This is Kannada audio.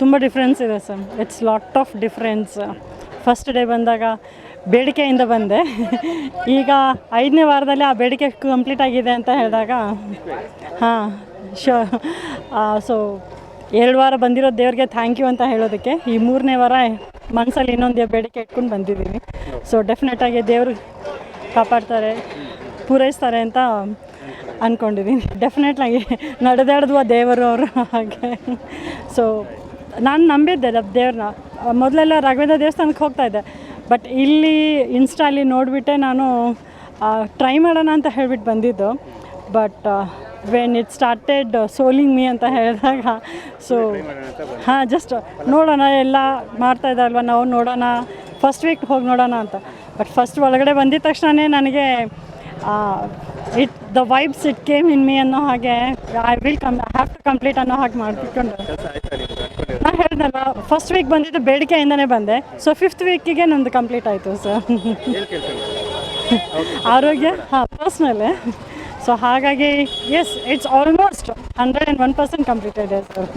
ತುಂಬ ಡಿಫ್ರೆನ್ಸ್ ಇದೆ sir it's lot of difference first day ಬಂದಾಗ ಬೇಡಿಕೆಯಿಂದ ಬಂದೆ. ಈಗ ಐದನೇ ವಾರದಲ್ಲಿ ಆ ಬೇಡಿಕೆ ಕಂಪ್ಲೀಟ್ ಆಗಿದೆ ಅಂತ ಹೇಳಿದಾಗ, ಹಾಂ ಶೋ ಸೊ ಎರಡು ವಾರ ಬಂದಿರೋ ದೇವ್ರಿಗೆ ಥ್ಯಾಂಕ್ ಯು ಅಂತ ಹೇಳೋದಕ್ಕೆ. ಈ ಮೂರನೇ ವಾರ ಮನಸ್ಸಲ್ಲಿ ಇನ್ನೊಂದು ಬೇಡಿಕೆ ಇಟ್ಕೊಂಡು ಬಂದಿದ್ದೀನಿ. ಸೊ ಡೆಫಿನೆಟಾಗಿ ದೇವರು ಕಾಪಾಡ್ತಾರೆ, ಪೂರೈಸ್ತಾರೆ ಅಂತ ಅಂದ್ಕೊಂಡಿದ್ದೀನಿ ಡೆಫಿನೆಟ್ಲಾಗಿ ನಡೆದಾಡಿದ್ವ ದೇವರು ಅವರು ಹಾಗೆ. ಸೊ ನಾನು ನಂಬಿದ್ದೆ ದೇವ್ರನ್ನ ಮೊದಲೆಲ್ಲ ರಾಘವೇಂದ್ರ ದೇವಸ್ಥಾನಕ್ಕೆ ಹೋಗ್ತಾ ಇದ್ದೆ. ಬಟ್ ಇಲ್ಲಿ ಇನ್ಸ್ಟಾಲಿ ನೋಡಿಬಿಟ್ಟೆ ನಾನು ಟ್ರೈ ಮಾಡೋಣ ಅಂತ ಹೇಳ್ಬಿಟ್ಟು ಬಂದಿದ್ದು. But when it started solving me ಅಂತ ಹೇಳಿದಾಗ ಸೊ ಹಾಂ ಜಸ್ಟ್ ನೋಡೋಣ, ಎಲ್ಲ ಮಾಡ್ತಾ ಇದ್ದಲ್ವ ನಾವು ನೋಡೋಣ. ಫಸ್ಟ್ ವೀಕ್ ಹೋಗಿ ನೋಡೋಣ ಅಂತ. ಬಟ್ ಫಸ್ಟ್ ಒಳಗಡೆ ಬಂದಿದ ತಕ್ಷಣವೇ ನನಗೆ it the vibes it came in me ಅನ್ನೋ ಹಾಗೆ I will come have to complete ಅನ್ನೋ ಹಾಗೆ ಮಾಡ್ಬಿಟ್ಕೊಂಡು ನಾನು ಹೇಳ್ದಲ್ಲ ಫಸ್ಟ್ ವೀಕ್ ಬಂದಿದ್ದು ಬೇಡಿಕೆಯಿಂದನೇ ಬಂದೆ. ಸೊ ಫಿಫ್ತ್ ವೀಕಿಗೆ ನಂದು ಕಂಪ್ಲೀಟ್ ಆಯಿತು ಸರ್ ಆರೋಗ್ಯ, ಹಾಂ ಪರ್ಸ್ನಲ್ಲೇ ಸೊ ಹಾಗಾಗಿ yes it's almost hundred and one percent complete ಇದೆ ಸರ್